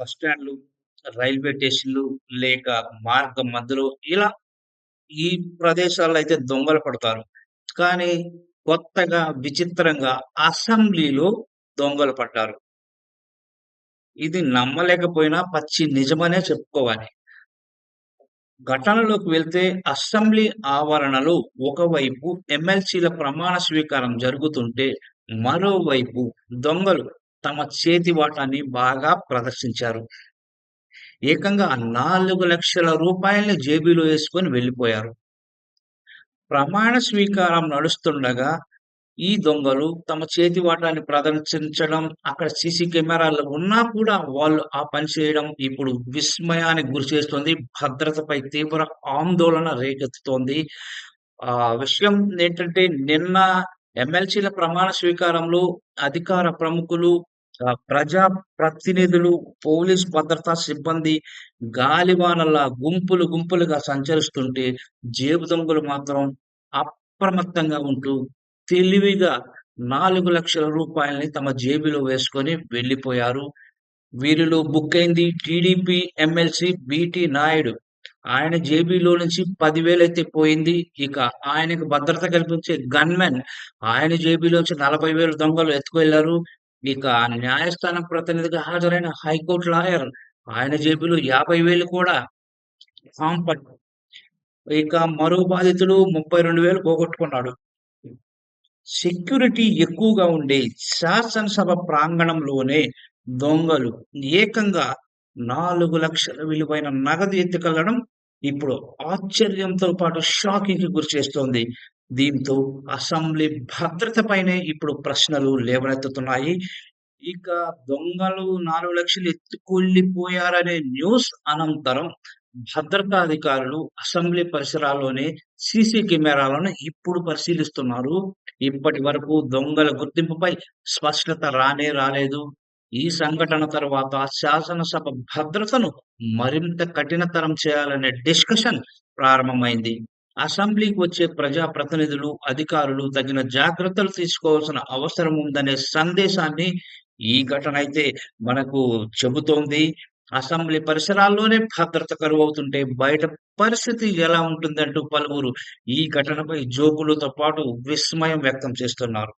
Bus స్టాండ్‌లు, railway స్టేషన్‌లు లేక మార్గం మధ్యలో ఇలా ఈ ప్రదేశాల్లో అయితే దొంగలు పడతారు. కానీ కొత్తగా, విచిత్రంగా అసెంబ్లీలో దొంగలు పడ్డారు. ఇది నమ్మలేకపోయినా పచ్చి నిజమనే చెప్పుకోవాలి. ఘటనలోకి వెళ్తే అసెంబ్లీ ఆవరణలో ఒకవైపు ఎమ్మెల్సీల ప్రమాణ స్వీకారం జరుగుతుంటే, మరోవైపు దొంగలు తమ చేతి వాటాన్ని బాగా ప్రదర్శించారు. ఏకంగా నాలుగు లక్షల రూపాయల్ని జేబీలో వేసుకొని వెళ్ళిపోయారు. ప్రమాణ స్వీకారం నడుస్తుండగా ఈ దొంగలు తమ చేతి వాటాన్ని ప్రదర్శించడం, అక్కడ సీసీ కెమెరాలు ఉన్నా కూడా వాళ్ళు ఆ పని చేయడం ఇప్పుడు విస్మయానికి గురిచేస్తుంది. భద్రతపై తీవ్ర ఆందోళన రేకెత్తుతోంది. ఆ విషయం ఏంటంటే నిన్న ఎమ్మెల్సీల ప్రమాణ స్వీకారంలో అధికార ప్రముఖులు, ప్రజా ప్రతినిధులు, పోలీస్ భద్రతా సిబ్బంది గాలివానలా గుంపులు గుంపులుగా సంచరిస్తుంటే, జేబు దొంగలు మాత్రం అప్రమత్తంగా ఉంటూ తెలివిగా నాలుగు లక్షల రూపాయలని తమ జేబులో వేసుకొని వెళ్ళిపోయారు. వీరిలో బుక్ అయింది టీడీపీ ఎమ్మెల్సీ బిటి నాయుడు. ఆయన జేబీలో నుంచి 10,000 అయితే పోయింది. ఇక ఆయనకు భద్రత కల్పించే గన్‌మెన్ ఆయన జేబీలోంచి నలభై వేలు దొంగలు ఎత్తుకెళ్ళారు. ఇక న్యాయస్థానం ప్రతినిధిగా హాజరైన హైకోర్టు లాయర్ ఆయన జేబులో యాభై వేలు కూడా పాంపట్ ఇక మరో బాధితుడు 32,000 పోగొట్టుకున్నాడు. సెక్యూరిటీ ఎక్కువగా ఉండే శాసనసభ ప్రాంగణంలోనే దొంగలు ఏకంగా నాలుగు లక్షల విలువైన నగదు ఎత్తుకెళ్ళడం ఇప్పుడు ఆశ్చర్యంతో పాటు షాకి కి గురి చేస్తోంది దీంతో అసెంబ్లీ భద్రతపైనే ఇప్పుడు ప్రశ్నలు లేవనెత్తుతున్నాయి. ఇక దొంగలు నాలుగు లక్షలు ఎత్తుకొల్లిపోయారనే న్యూస్ అనంతరం భద్రతా అధికారులు అసెంబ్లీ పరిసరాల్లోనే సీసీ కెమెరాలను ఇప్పుడు పరిశీలిస్తున్నారు. ఇప్పటి వరకు దొంగల గుర్తింపుపై స్పష్టత రానే రాలేదు. ఈ సంఘటన తర్వాత శాసనసభ భద్రతను మరింత కఠినతరం చేయాలనే డిస్కషన్ ప్రారంభమైంది. అసెంబ్లీకి వచ్చే ప్రజా ప్రతినిధులు, అధికారులు తగిన జాగ్రత్తలు తీసుకోవాల్సిన అవసరం ఉందనే సందేశాన్ని ఈ ఘటన అయితే మనకు చెబుతోంది. అసెంబ్లీ పరిసరాల్లోనే భద్రత కరువు అవుతుంటే బయట పరిస్థితి ఎలా ఉంటుందంటూ పలువురు ఈ ఘటనపై జోకులతో పాటు విస్మయం వ్యక్తం చేస్తున్నారు.